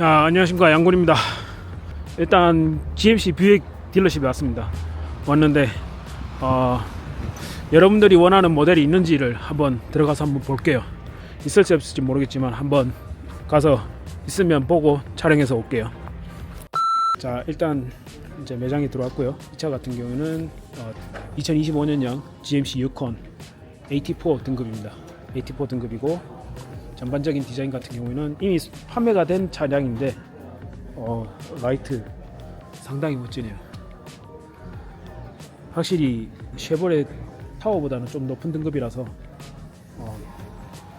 야, 안녕하십니까 양곤입니다. 일단 GMC 뷰익 딜러십에 왔습니다. 왔는데 어, 여러분들이 원하는 모델이 있는지를 한번 들어가서 한번 볼게요. 있을지 없을지 모르겠지만 한번 가서 있으면 보고 촬영해서 올게요. 자 일단 이제 매장에 들어왔고요. 이 차 같은 경우는 어, 2025년형 GMC 유콘 AT4 등급입니다. AT4 등급이고 전반적인 디자인 같은 경우에는 이미 판매가 된 차량인데 어, 라이트 상당히 멋지네요. 확실히 쉐보레 타워보다는 좀 높은 등급이라서 어,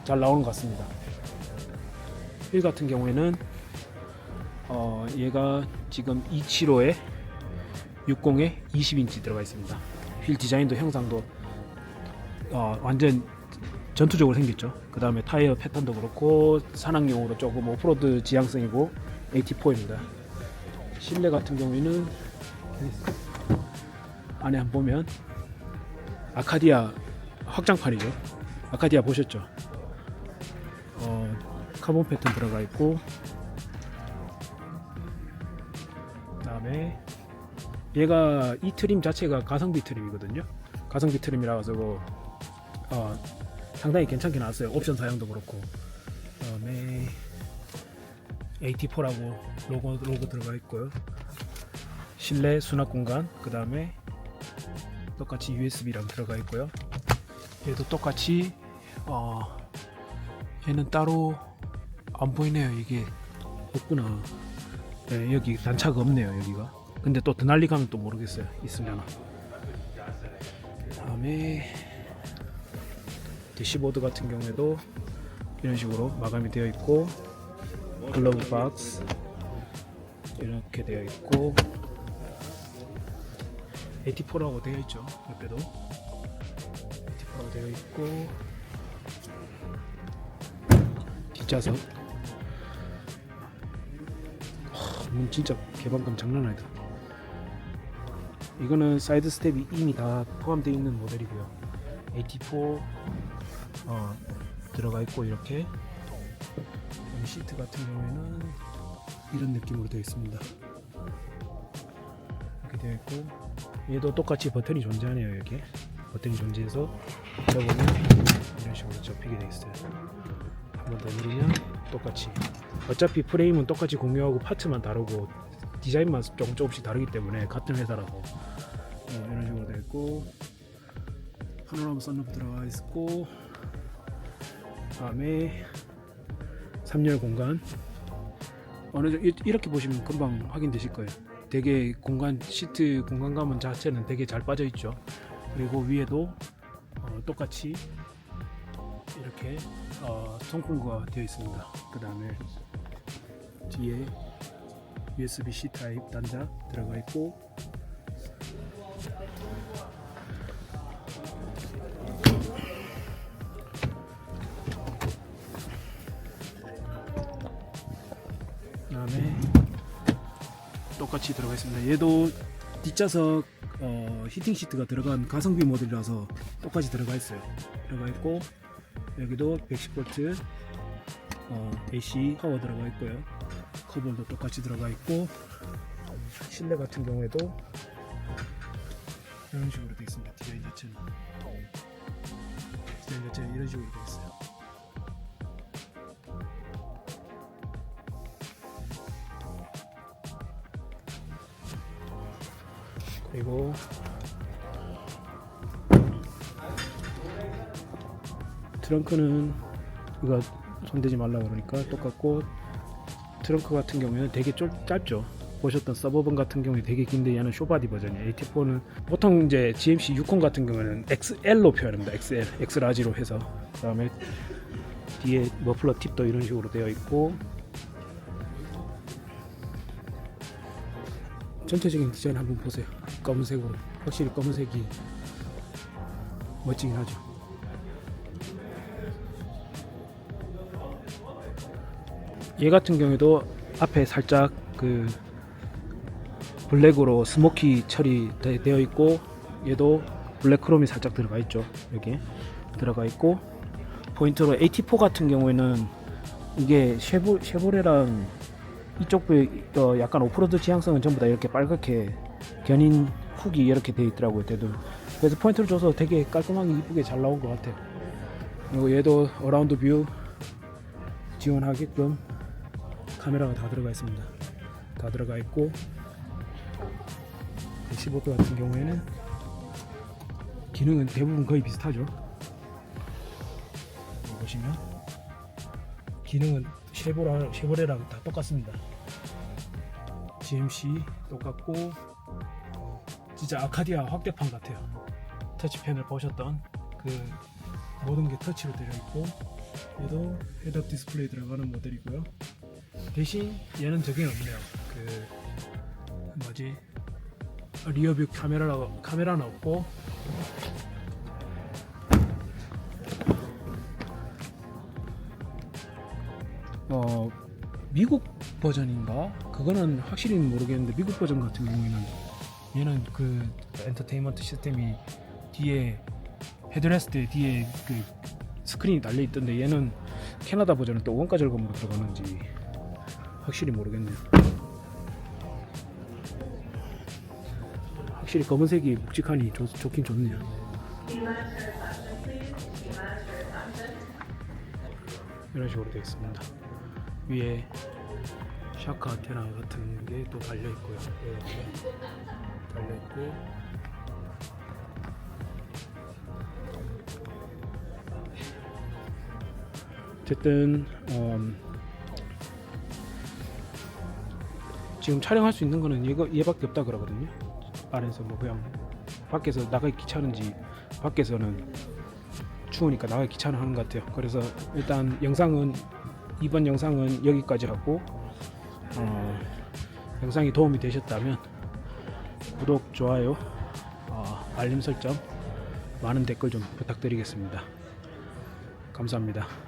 잘 나오는 것 같습니다. 휠 같은 경우에는 어, 얘가 지금 275에 60에 20인치 들어가 있습니다. 휠 디자인도 형상도 어, 완전 전투적으로 생겼죠. 그 다음에 타이어 패턴도 그렇고 산악용으로 조금 오프로드 지향성이고 AT4입니다. 실내 같은 경우에는 안에 한 보면 아카디아 확장판이죠. 아카디아 보셨죠? 어, 카본 패턴 들어가 있고 그다음에 얘가 이 트림 자체가 가성비 트림이거든요. 가성비 트림이라 가지고 어, 상당히 괜찮게 나왔어요. 옵션 사양도 그렇고. 그다음에 AT4라고 로고 로고 들어가 있고요. 실내 수납 공간. 그다음에 똑같이 USB랑 들어가 있고요. 얘도 똑같이 어 얘는 따로 안 보이네요. 이게 없구나. 네, 여기 단차가 없네요. 여기가. 근데 또 드날리 가면 또 모르겠어요. 있으려나. 다음에 대시보드 같은 경우에도 이런 식으로 마감이 되어 있고 글러브 박스 이렇게 되어 있고 AT4라고 되어 있죠 옆에도. AT4라고 되어 있고 뒷좌석. 하, 문 진짜 개방감 장난 아니다. 이거는 사이드 스텝이 이미 다 포함되어 있는 모델이고요. AT4 어, 들어가 있고 이렇게 그다음에 시트 같은 경우에는 이런 느낌으로 되어 있습니다. 이렇게 되어 있고 얘도 똑같이 버튼이 존재하네요 여기 버튼이 존재해서 열어보면 이런 식으로 접히게 되어 있어요. 한번 더 누르면 똑같이 어차피 프레임은 똑같이 공유하고 파츠만 다르고 디자인만 조금 조금씩 다르기 때문에 같은 회사라서 어, 이런 식으로 되어 있고 파노라마 썬루프 들어가 있고 다음에 3열 공간 어느 정도 이- 이렇게 보시면 금방 확인되실 거예요. 되게 공간 시트 공간감은 자체는 되게 잘 빠져 있죠. 그리고 위에도 어, 똑같이 이렇게 어, 송풍구가 되어 있습니다. 그 다음에 뒤에 USB-C 타입 단자 들어가 있고 똑같이 들어가 있습니다. 얘도 뒷좌석 어, 히팅 시트가 들어간 가성비 모델이라서 똑같이 들어가 있어요. 들어가 있고 여기도 110V 어, AC 파워 들어가 있고요. 커버도 똑같이 들어가 있고 실내 같은 경우에도 이런 식으로 되어 있습니다. 디자인 자체는 디자인 자체는 이런 식으로 되어 있어요. 그리고 트렁크는 이거 손대지 말라 그러니까 똑같고 트렁크 같은 경우에는 되게 쫄, 짧죠. 보셨던 서버번 같은 경우에 되게 긴데 얘는 쇼바디 버전이에요. AT4는 보통 이제 GMC 60 같은 경우에는 XL로 표현합니다. XL, X라지로 해서 그 다음에 뒤에 머플러 팁도 이런 식으로 되어 있고 전체적인 디자인 한번 보세요. 검은색으로 확실히 검은색이 멋지긴 하죠. 얘 같은 경우에도 앞에 살짝 그 블랙으로 스모키 처리 되- 되어 있고 얘도 블랙 크롬이 살짝 들어가 있죠. 여기 들어가 있고 포인트로 AT4 같은 경우에는 이게 쉐보, 쉐보레랑 이쪽 배 어, 약간 오프로드 지향성은 전부 다 이렇게 빨갛게 견인 훅이 이렇게 돼 있더라고요. 대도 그래서 포인트를 줘서 되게 깔끔하게 이쁘게 잘 나온 것 같아요. 그리고 얘도 어라운드 뷰 지원하게끔 카메라가 다 들어가 있습니다. 다 들어가 있고 115도 같은 경우에는 기능은 대부분 거의 비슷하죠. 보시면 기능은 쉐보라, 쉐보레랑 다 똑같습니다. GMC 똑같고 진짜 아카디아 확대판 같아요. 터치펜을 보셨던 그 모든 게 터치로 되어 있고 얘도 헤드업 디스플레이 들어가는 모델이고요. 대신 얘는 저게 없네요. 그 뭐지 리어뷰 카메라 카메라는 없고 어 미국 버전인가 그거는 확실히 모르겠는데 미국 버전 같은 경우에는 얘는 그 엔터테인먼트 시스템이 뒤에 헤드레스트 뒤에 그 스크린이 달려 있던데 얘는 캐나다 버전은 또 원가 절감으로 들어가는지 확실히 모르겠네요. 확실히 검은색이 묵직하니 좋, 좋긴 좋네요. 이런 식으로 되어 있습니다. 위에 샤카 안테나 같은 게 또 달려 있고요. 이렇게 달려 있고 어쨌든 음, 지금 촬영할 수 있는 거는 얘가 얘밖에 없다 그러거든요. 안에서 뭐 그냥 밖에서 나가기 귀찮은지 밖에서는 추우니까 나가기 귀찮아 것 같아요. 그래서 일단 영상은 이번 영상은 여기까지 하고 어, 영상이 도움이 되셨다면 구독, 좋아요, 어, 알림 설정, 많은 댓글 좀 부탁드리겠습니다. 감사합니다.